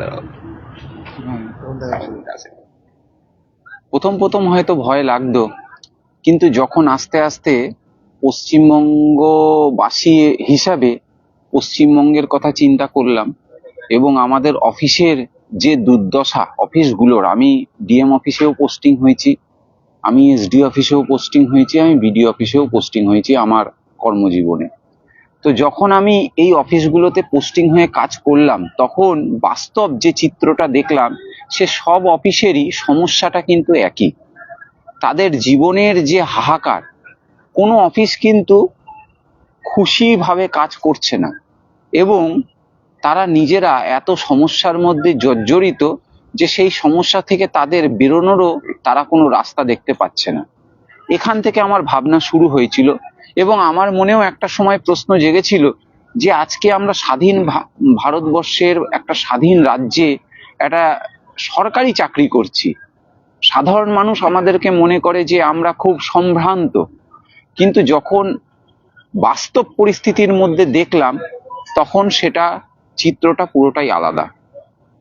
দাঁড়াও। প্রথম প্রথম হয়তো ভয় লাগতো কিন্তু যখন আস্তে আস্তে পশ্চিমবঙ্গবাসী হিসাবে পশ্চিমবঙ্গের কথা চিন্তা করলাম এবং আমাদের অফিসের যে দুর্দশা অফিসগুলোর আমি ডিএম অফিসেও পোস্টিং হয়েছি আমি এসডি অফিসেও পোস্টিং হয়েছি আমি বিডিও অফিসেও পোস্টিং হয়েছি আমার কর্মজীবনে। তো যখন আমি এই অফিসগুলোতে পোস্টিং হয়ে কাজ করলাম, তখন বাস্তব যে চিত্রটা দেখলাম, সে সব অফিসেরই সমস্যাটা কিন্তু একই। তাদের জীবনের যে হাহাকার, কোনো অফিস কিন্তু খুশিভাবে কাজ করছে না এবং তারা নিজেরা এত সমস্যার মধ্যে জর্জরিত যে সেই সমস্যা থেকে তাদের বেরোনোরও তারা কোনো রাস্তা দেখতে পাচ্ছে না। এখান থেকে আমার ভাবনা শুরু হয়েছিল এবং আমার মনেও একটা সময় প্রশ্ন জেগেছিল যে আজকে আমরা স্বাধীন ভারতবর্ষের একটা স্বাধীন রাজ্যে একটা সরকারি চাকরি করছি। সাধারণ মানুষ আমাদেরকে মনে করে যে আমরা খুব সম্ভ্রান্ত। কিন্তু যখন বাস্তব পরিস্থিতির মধ্যে দেখলাম, তখন সেটা চিত্রটা পুরোটাই আলাদা।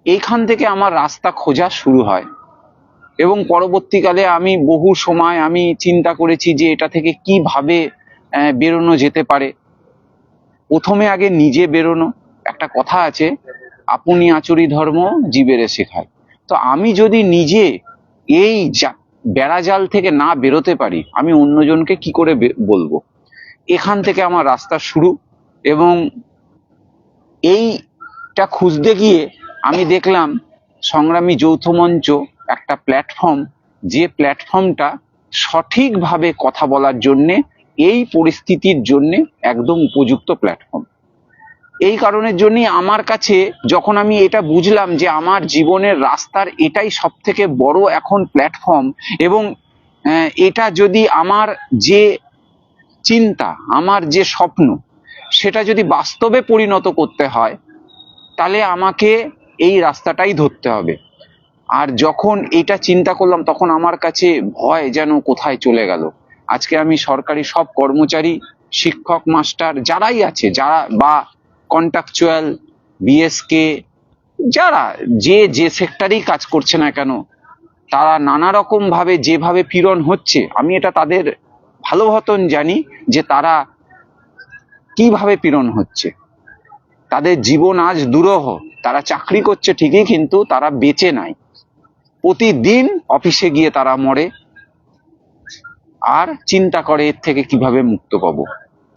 এইখান থেকে আমার রাস্তা খোঁজা শুরু হয়। এবং পরবর্তীকালে আমি বহু সময় আমি চিন্তা করেছি যে এটা থেকে কীভাবে বেরোনো যেতে পারে। প্রথমে আগে নিজে বেরোনো। একটা কথা আছে, আপনি আচরি ধর্ম জীবেরে শেখায়। তো আমি যদি নিজে এই বেড়াজাল থেকে না বেরোতে পারি, আমি অন্যজনকে কি করে বলব? এখান থেকে আমার রাস্তা শুরু এবং এইটা খুঁজতে গিয়ে আমি দেখলাম, সংগ্রামী যৌথ মঞ্চ একটা প্ল্যাটফর্ম, যে প্ল্যাটফর্মটা সঠিকভাবে কথা বলার জন্যে এই পরিস্থিতির জন্যে একদম উপযুক্ত প্ল্যাটফর্ম এই কারণের জন্যই আমার কাছে যখন আমি এটা বুঝলাম যে আমার জীবনের রাস্তার এটাই সব থেকে বড় এখন প্ল্যাটফর্ম এবং এটা যদি আমার যে চিন্তা, আমার যে স্বপ্ন, সেটা যদি বাস্তবে পরিণত করতে হয়, তাহলে আমাকে এই রাস্তাটাই ধরতে হবে। আর যখন এটা চিন্তা করলাম, তখন আমার কাছে ভয় যেন কোথায় চলে গেল। আজকে আমি সরকারি সব কর্মচারী, শিক্ষক, মাস্টার যারাই আছে, যারা বা কন্ট্রাকচুয়াল বিএসকে যারা যে যে সেক্টরেই কাজ করছে না কেন, তারা নানা রকম ভাবে যেভাবে পীড়ন হচ্ছে, আমি এটা তাদের ভালো মতন জানি যে তারা কীভাবে পীড়ন হচ্ছে। তাদের জীবন আজ দুরহ, তারা চাকরি করছে ঠিকই কিন্তু তারা বেঁচে নাই। প্রতিদিন অফিসে গিয়ে তারা মরে আর চিন্তা করে এর থেকে কীভাবে মুক্ত পাবো?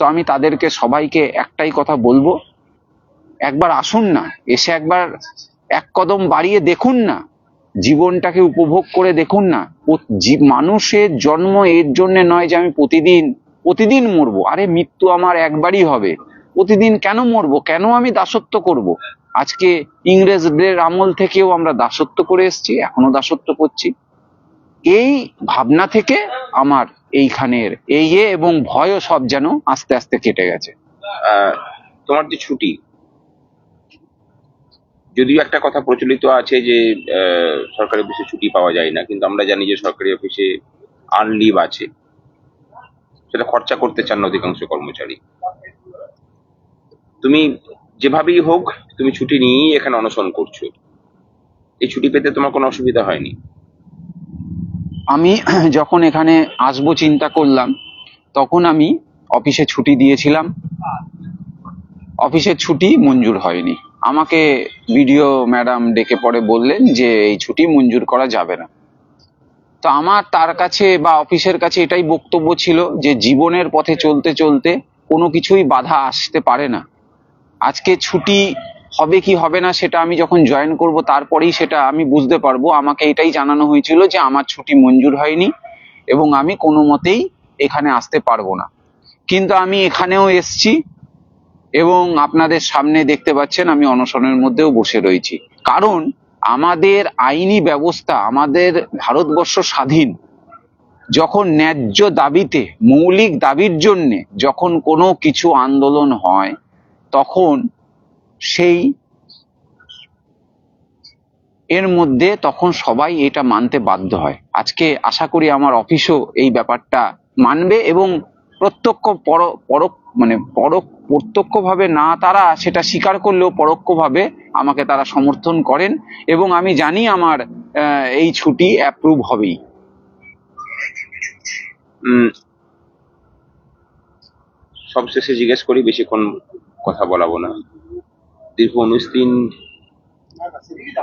তো আমি তাদেরকে সবাইকে একটাই কথা বলব, একবার আসুন না, এসে একবার এক কদম বাড়িয়ে দেখুন না, জীবনটাকে উপভোগ করে দেখুন না। মানুষের জন্ম এর জন্য নয় যে আমি প্রতিদিন প্রতিদিন মরবো। আরে মৃত্যু আমার একবারই হবে। প্রতিদিন কেন মরবো? কেন আমি দাসত্ব করব। আজকে ইংরেজদের আমল থেকেও আমরা দাসত্ব করে এসেছি, এখনও দাসত্ব করছি। এই ভাবনা থেকে আমার এইখানের। এই এ এবং ভয়ও সব যেন আস্তে আস্তে কেটে গেছে। তোমার যে ছুটি? যদিও একটা কথা প্রচলিত আছে যে সরকারি অফিসে ছুটি পাওয়া যায় না, কিন্তু আমরা জানি যে সরকারি অফিসে আর্ন লিভ আছে। সেটা খরচা করতে চান অধিকাংশ কর্মচারী। তুমি যেভাবেই হোক, তুমি ছুটি নিয়েই এখানে অনশন করছ। এই ছুটি পেতে তোমার কোনো অসুবিধা হয়নি? আমি যখন এখানে আসব চিন্তা করলাম, তখন আমি অফিসে ছুটি দিয়েছিলাম। অফিসের ছুটি মঞ্জুর হয়নি। আমাকে বিডিও ম্যাডাম ডেকে পরে বললেন যে, এই ছুটি মঞ্জুর করা যাবে না। তো আমার তার কাছে বা অফিসের কাছে এটাই বক্তব্য ছিল যে, জীবনের পথে চলতে চলতে কোনো কিছুই বাধা আসতে পারে না। আজকে ছুটি হবে কি হবে না সেটা আমি যখন জয়েন করব, তারপরেই সেটা আমি বুঝতে পারব। আমাকে এটাই জানানো হয়েছিল যে আমার ছুটি মঞ্জুর হয়নি এবং আমি কোনো মতেই এখানে আসতে পারব না। কিন্তু আমি এখানেও এসছি এবং আপনাদের সামনে দেখতে পাচ্ছেন আমি অনশনের মধ্যেও বসে রয়েছি। কারণ আমাদের আইনি ব্যবস্থা, আমাদের ভারতবর্ষ স্বাধীন, যখন ন্যায্য দাবিতে, মৌলিক দাবির জন্যে যখন কোনো কিছু আন্দোলন হয়, তখন সেই এর মধ্যে তখন সবাই এটা মানতে বাধ্য হয়। আজকে আশা করি আমার অফিসও এই ব্যাপারটা মানবে এবং প্রত্যক্ষ পর, পরোক্ষ মানে পরোক্ষ, প্রত্যক্ষভাবে না তারা সেটা স্বীকার করলেও পরোক্ষভাবে আমাকে তারা সমর্থন করেন এবং আমি জানি আমার এই ছুটি অ্যাপ্রুভ হবেই। সবশেষে জিজ্ঞেস করি, বেশিক্ষণ কথা বলাবো না। দীর্ঘ উনিশ দিন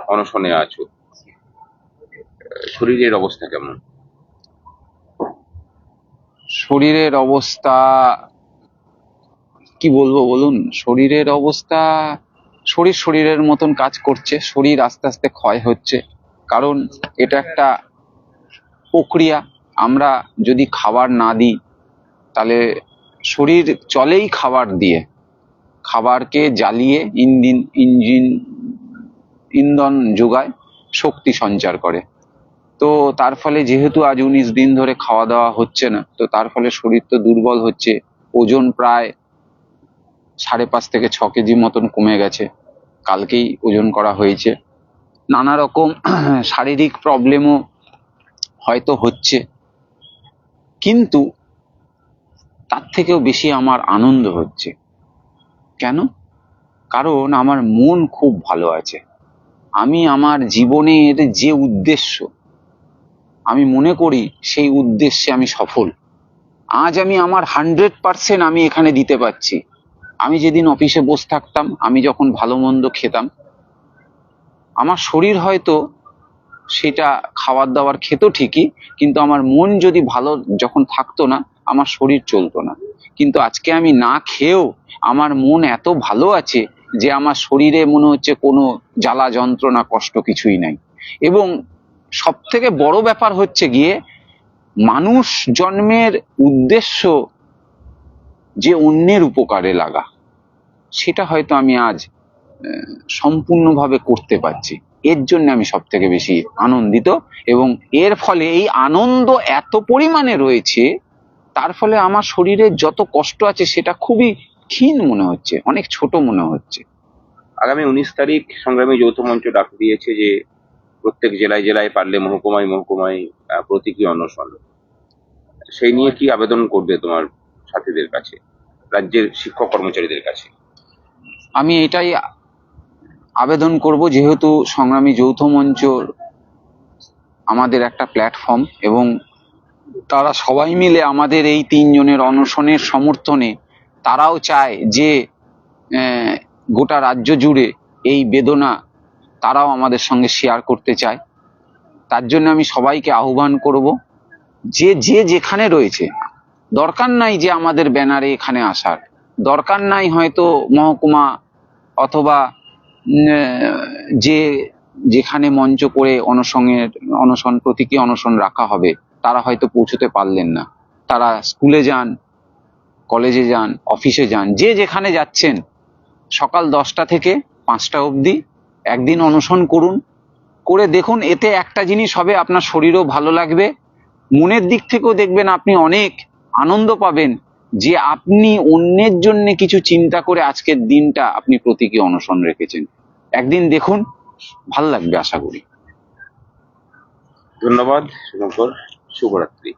অনশনে আছো। শরীরের অবস্থা কেমন? শরীরের অবস্থা, কি বলব বলুন? শরীরের অবস্থা, শরীর শরীরের মতন কাজ করছে, শরীর আস্তে আস্তে ক্ষয় হচ্ছে। কারণ এটা একটা প্রক্রিয়া। আমরা যদি খাবার না দিই, তাহলে শরীর চলেই খাবার দিয়ে। খাবারকে জ্বালিয়ে ইঞ্জিন ইঞ্জিন, ইন্ধন যোগায় শক্তি সঞ্চার করে। তো তার ফলে যেহেতু আজ উনিশ দিন ধরে খাওয়া দাওয়া হচ্ছে না, তো তার ফলে শরীর তো দুর্বল হচ্ছে, ওজন প্রায় সাড়ে পাঁচ থেকে ছ কেজি মতন কমে গেছে, কালকেই ওজন করা হয়েছে। নানা রকম শারীরিক প্রবলেমও হয়তো হচ্ছে, কিন্তু তার থেকেও বেশি আমার আনন্দ হচ্ছে। কেন? কারণ আমার মন খুব ভালো আছে। আমি আমার জীবনের যে উদ্দেশ্য, আমি মনে করি সেই উদ্দেশ্যে আমি সফল। আজ আমি আমার হান্ড্রেড পার্সেন্ট আমি এখানে দিতে পারছি। আমি যেদিন অফিসে বসে থাকতাম, আমি যখন ভালো মন্দ খেতাম, আমার শরীর হয়তো সেটা খাবার দাবার খেত ঠিকই, কিন্তু আমার মন যদি ভালো যখন থাকতো না আমার শরীর চলতো না। কিন্তু আজকে আমি না খেয়েও আমার মন এত ভালো আছে যে আমার শরীরে মনে হচ্ছে কোনো জ্বালা যন্ত্রণা, কষ্ট কিছুই নাই। এবং সব থেকে বড় ব্যাপার হচ্ছে গিয়ে মানুষ জন্মের উদ্দেশ্য যে অন্যের উপকারে লাগা, সেটা হয়তো আমি আজ সম্পূর্ণভাবে করতে পারছি। এর জন্য আমি সব থেকে বেশি আনন্দিত এবং এর ফলে এই আনন্দ এত পরিমাণে রয়েছে তার ফলে আমার শরীরের যত কষ্ট আছে সেটা খুবই ক্ষীণ মনে হচ্ছে অনেক ছোট মনে হচ্ছে। আগামী উনিশ তারিখ সংগ্রামী যৌথ মঞ্চ ডাক দিয়েছে যে প্রত্যেক জেলায় জেলায় পারলে মহকুমায় মহকুমায় প্রতীকী অনশন। সেই নিয়ে কি আবেদন করবে তোমার সাথীদের কাছে রাজ্যের শিক্ষক কর্মচারীদের কাছে? আমি এটাই আবেদন করব যেহেতু সংগ্রামী যৌথ মঞ্চ আমাদের একটা প্ল্যাটফর্ম এবং তারা সবাই মিলে আমাদের এই তিনজনের অনশনের সমর্থনে তারাও চায় যে গোটা রাজ্য জুড়ে এই বেদনা তারাও আমাদের সঙ্গে শেয়ার করতে চায়। তার জন্য আমি সবাইকে আহ্বান করব যে যে যেখানে রয়েছে, দরকার নাই যে আমাদের ব্যানারে এখানে আসার। দরকার নাই হয়তো মহকুমা অথবা যে যেখানে মঞ্চ করে অনশনের, অনশন প্রতীকী অনশন রাখা হবে। তারা হয়তো পৌঁছতে পারলেন না। তারা স্কুলে যান, কলেজে যান, অফিসে যান, যে যেখানে যাচ্ছেন, সকাল দশটা থেকে পাঁচটা অবধি একদিন অনশন করুন। করে দেখুন, এতে একটা জিনিস হবে, আপনার শরীরও ভালো লাগবে। মনের দিক থেকেও দেখবেন আপনি অনেক আনন্দ পাবেন যে আপনি অন্যের জন্য কিছু চিন্তা করে আজকের দিনটা আপনি প্রতীকী অনশন রেখেছেন। একদিন দেখুন, ভালো লাগবে আশা করি। ধন্যবাদ শুভঙ্কর শুভরাত্রি।